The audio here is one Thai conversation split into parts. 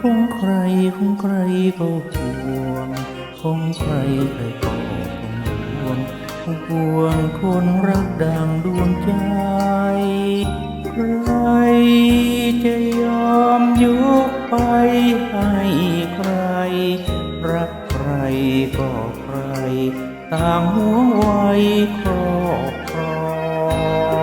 ของใครของใครก็ห่วง ของใครใครก็ห่วงห่วงคนรักดังดวงใจ ใครจะยอมยกไปให้ใคร รักใครก็ใคร ต่างหัวไว้ครอบครอง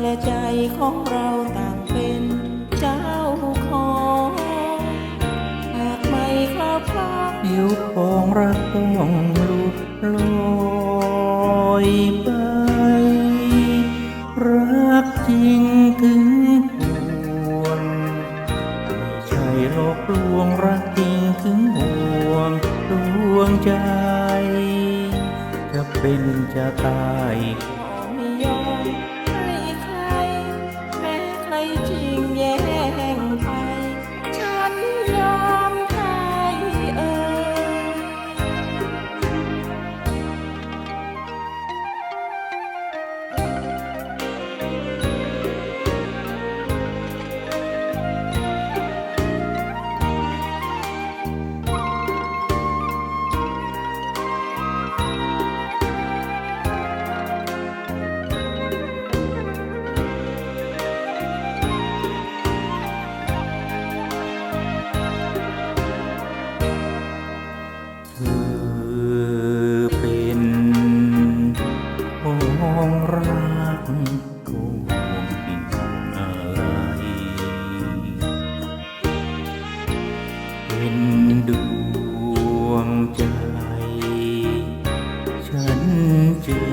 และใจของเราต่างเป็นเจ้าของหากไม่ครอบครองเดี๋ยวของรักต้องหลุดลอยไป รักจริงถึงห่วงไม่ใช่หลอกลวงรักจริงถึงห่วงดวงใจ จะเป็นจะตาย กก็ห่วงที่ห่วงอะไร เป็นดวงใจ ฉันจึง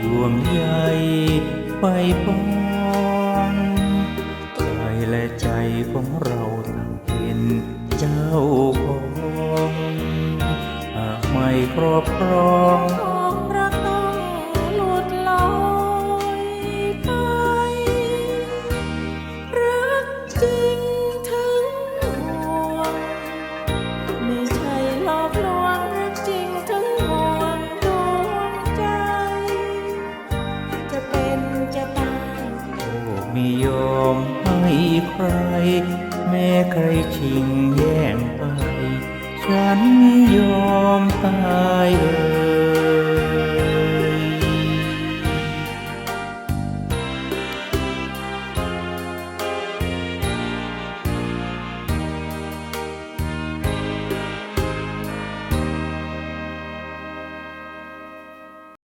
ห่วงใยไปปองกายและใจของเราต่างเป็นเจ้าของหากไม่ครอบครอง ใคร แม้ใครชิงแย่งไป ฉันยอมตายเออ